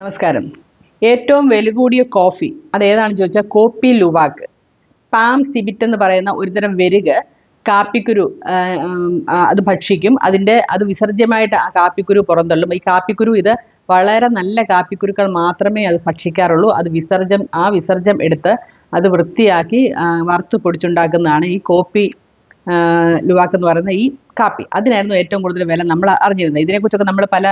നമസ്കാരം. ഏറ്റവും വില കൂടിയ കോഫി അതേതാണെന്ന് ചോദിച്ചാൽ കോപ്പി ലുവാക്ക് പാം സിബിറ്റ് എന്ന് പറയുന്ന ഒരുതരം വെരുക് കാപ്പിക്കുരു അത് ഭക്ഷിക്കും. അതിന്റെ അത് വിസർജ്യമായിട്ട് ആ കാപ്പിക്കുരു പുറന്തള്ളും. ഈ കാപ്പിക്കുരു ഇത് വളരെ നല്ല കാപ്പിക്കുരുക്കൾ മാത്രമേ അത് ഭക്ഷിക്കാറുള്ളൂ. അത് വിസർജ്യം ആ വിസർജ്യം എടുത്ത് അത് വൃത്തിയാക്കി വറുത്ത് പൊടിച്ചുണ്ടാക്കുന്നതാണ് ഈ കോപ്പി ലുവാക്ക് എന്ന് പറയുന്ന ഈ കാപ്പി. അതിനായിരുന്നു ഏറ്റവും കൂടുതൽ വില നമ്മൾ അറിഞ്ഞിരുന്നത്. ഇതിനെക്കുറിച്ചൊക്കെ നമ്മൾ പല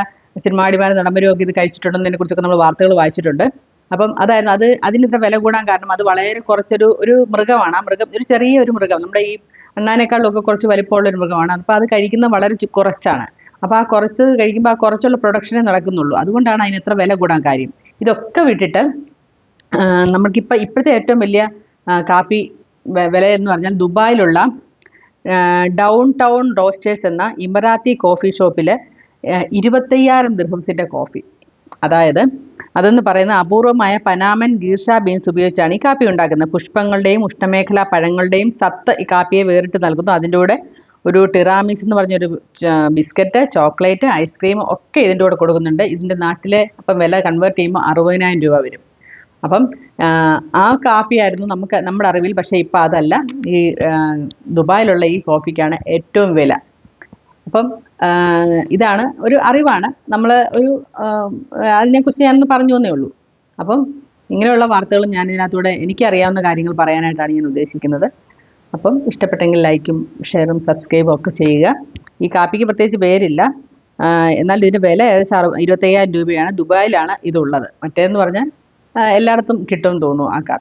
സിനിമാടിമാരും നടന്മാരും ഒക്കെ ഇത് കഴിച്ചിട്ടുണ്ടെന്നതിനെ കുറിച്ചൊക്കെ നമ്മൾ വാർത്തകൾ വായിച്ചിട്ടുണ്ട്. അപ്പം അതായിരുന്നു അത് അതിന് ഇത്ര വില കൂടാൻ കാരണം അത് വളരെ കുറച്ചൊരു ഒരു മൃഗമാണ്. ആ മൃഗം ഒരു ചെറിയ ഒരു മൃഗം. നമ്മുടെ ഈ അണ്ണാനേക്കാളൊക്കെ കുറച്ച് വലിപ്പമുള്ള ഒരു മൃഗമാണ്. അപ്പോൾ അത് കഴിക്കുന്നത് വളരെ കുറച്ചാണ്. അപ്പോൾ ആ കുറച്ച് കഴിക്കുമ്പോൾ ആ കുറച്ചുള്ള പ്രൊഡക്ഷനെ നടക്കുന്നുള്ളൂ. അതുകൊണ്ടാണ് അതിന് ഇത്ര വില കൂടാൻ കാര്യം. ഇതൊക്കെ വിട്ടിട്ട് നമുക്കിപ്പോൾ ഇപ്പോഴത്തെ ഏറ്റവും വലിയ കാപ്പി വില എന്ന് പറഞ്ഞാൽ ദുബായിലുള്ള ഡൗൺ ടൗൺ റോസ്റ്റേഴ്സ് എന്ന ഇമറാത്തി കോഫി ഷോപ്പിൽ ഇരുപത്തയ്യായിരം ദിർഹംസിന്റെ കോഫി അതായത് അതെന്ന് പറയുന്ന അപൂർവമായ പനാമൻ ഗീർഷ ബീൻസ് ഉപയോഗിച്ചാണ് ഈ കാപ്പി ഉണ്ടാക്കുന്നത്. പുഷ്പങ്ങളുടെയും ഉഷ്ണമേഖലാ പഴങ്ങളുടെയും സത്ത് ഈ കാപ്പിയെ വേറിട്ട് നൽകുന്നു. അതിന്റെ കൂടെ ഒരു ടിറാമിസ് എന്ന് പറഞ്ഞൊരു ബിസ്ക്കറ്റ് ചോക്ലേറ്റ് ഐസ്ക്രീം ഒക്കെ ഇതിന്റെ കൂടെ കൊടുക്കുന്നുണ്ട്. ഇതിന്റെ നാട്ടിലെ അപ്പം വില കൺവേർട്ട് ചെയ്യുമ്പോൾ അറുപതിനായിരം രൂപ വരും. അപ്പം ആ, കാപ്പിയായിരുന്നു നമുക്ക് നമ്മുടെ അറിവിൽ. പക്ഷേ ഇപ്പം അതല്ല. ഈ ദുബായിലുള്ള ഈ കോഫിക്കാണ് ഏറ്റവും വില. അപ്പം ഇതാണ് ഒരു അറിവാണ്. നമ്മൾ ഒരു അതിനെക്കുറിച്ച് ഞാനൊന്ന് പറഞ്ഞു തന്നേ ഉള്ളൂ. അപ്പം ഇങ്ങനെയുള്ള വാർത്തകളും ഞാൻ ഇതിനകത്തൂടെ എനിക്കറിയാവുന്ന കാര്യങ്ങൾ പറയാനായിട്ടാണ് ഞാൻ ഉദ്ദേശിക്കുന്നത്. അപ്പം ഇഷ്ടപ്പെട്ടെങ്കിൽ ലൈക്കും ഷെയറും സബ്സ്ക്രൈബും ഒക്കെ ചെയ്യുക. ഈ കാപ്പിക്ക് പ്രത്യേകിച്ച് പേരില്ല. എന്നാൽ ഇതിന്റെ വില ഏകദേശം അറു ഇരുപത്തയ്യായിരം രൂപയാണ് ദുബായിലാണ് ഇതുള്ളത്. മറ്റേതെന്ന് പറഞ്ഞാൽ എല്ലായിടത്തും കിട്ടുമെന്ന് തോന്നുന്നു ആ കാപ്പി.